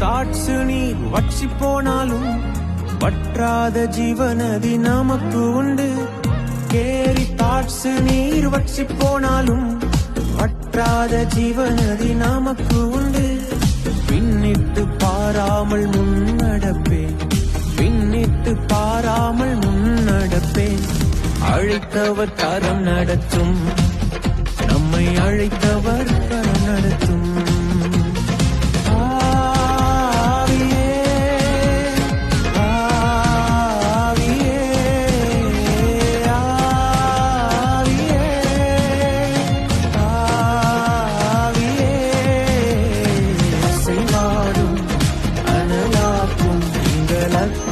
தாட்சு நீர் வற்றி போனாலும் வற்றாத ஜீவனதி நமக்கு உண்டு. கேரி தாட்சு நீர் வற்றி போனாலும் வற்றாத ஜீவனதி நமக்கு உண்டு. பின்னிட்டு பாராமல் முன்னடப்பேன் பின்னிட்டு பாராமல் முன்னடப்பேன் அழைத்தவர் தரம் நடத்தும் love.